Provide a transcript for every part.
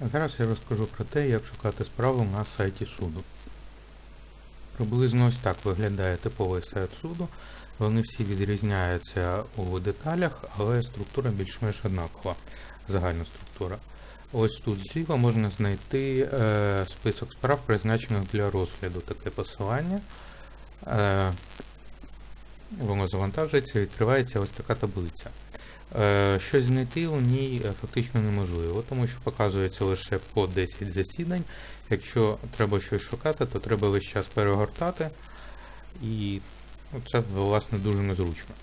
А зараз я розкажу про те, як шукати справу на сайті суду. Приблизно ось так виглядає типовий сайт суду. Вони всі відрізняються у деталях, але структура більш-менш однакова, загальна структура. Ось тут зліва можна знайти е, список справ, призначених для розгляду. Таке посилання. Е, воно завантажується, і відкривається ось така таблиця. Е, Щось знайти у ній е, фактично неможливо, тому що показується лише по 10 засідань. Якщо треба щось шукати, то треба весь час перегортати, і ну, це власне дуже незручно.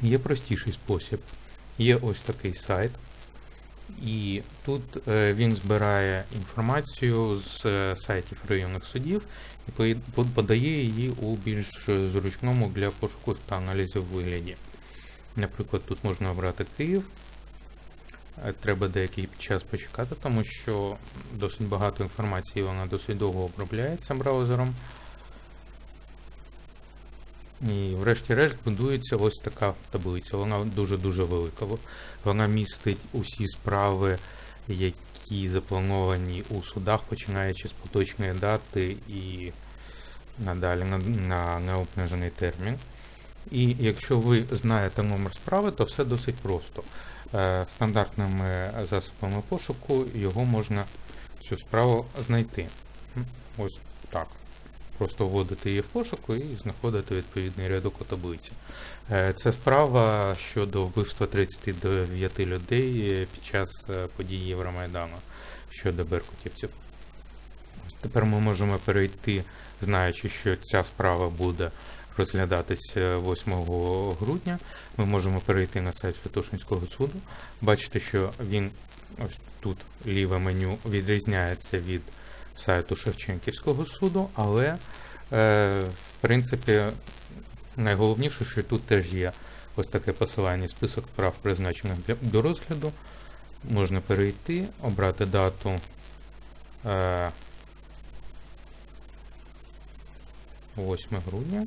Є простіший спосіб. Є ось такий сайт, і тут е, він збирає інформацію з сайтів районних судів і подає її у більш зручному для пошуку та аналізу вигляді. Наприклад, тут можна обрати Київ. Е, Треба деякий час почекати, тому що досить багато інформації вона досить довго обробляється браузером. І врешті-решт будується ось така таблиця. Вона дуже-дуже велика. Вона містить усі справи, які заплановані у судах, починаючи з поточної дати і надалі на, на необмежений термін. І якщо ви знаєте номер справи, то все досить просто. Е, Стандартними засобами пошуку його можна цю справу знайти. Ось так. Просто вводити її в пошуку і знаходити відповідний рядок у таблиці. Е, Це справа щодо вбивства 39 людей під час е, подій Євромайдану щодо беркутівців. Тепер ми можемо перейти, знаючи, що ця справа буде розглядатися 8 грудня. Ми можемо перейти на сайт Святошинського суду. Бачите, що він ось тут ліве меню відрізняється від сайту Шевченківського суду, але е, в принципі найголовніше, що тут теж є ось таке посилання, список справ, призначених до розгляду. Можна перейти, обрати дату. Е, 8 грудня.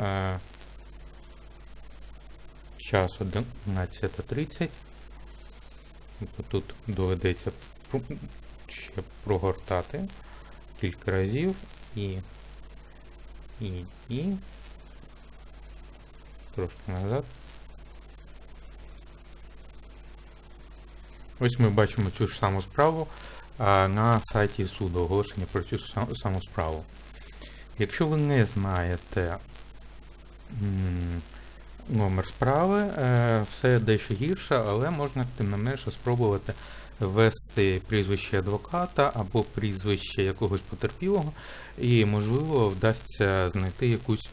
Е, час 11.30. Тобто Тут доведеться ще прогортати кілька разів і, і, і трошки назад. Ось ми бачимо цю ж саму справу а, на сайті суду, оголошення про цю саму справу. Якщо ви не знаєте номер справи, е, все дещо гірше, але можна тим не менше спробувати ввести прізвище адвоката або прізвище якогось потерпілого, і, можливо, вдасться знайти якусь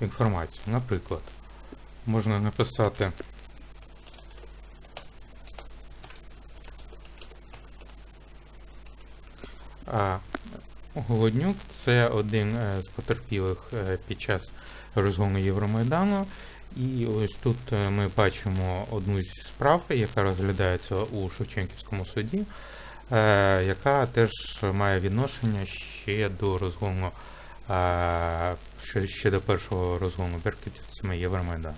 інформацію. Наприклад, можна написати Голоднюк це один е, з потерпілих е, під час розгону Євромайдану. І ось тут е, ми бачимо одну з справ, яка розглядається у Шевченківському суді, яка теж має відношення ще до розгону, ще, до першого розгону Беркутівцями Євромайдану.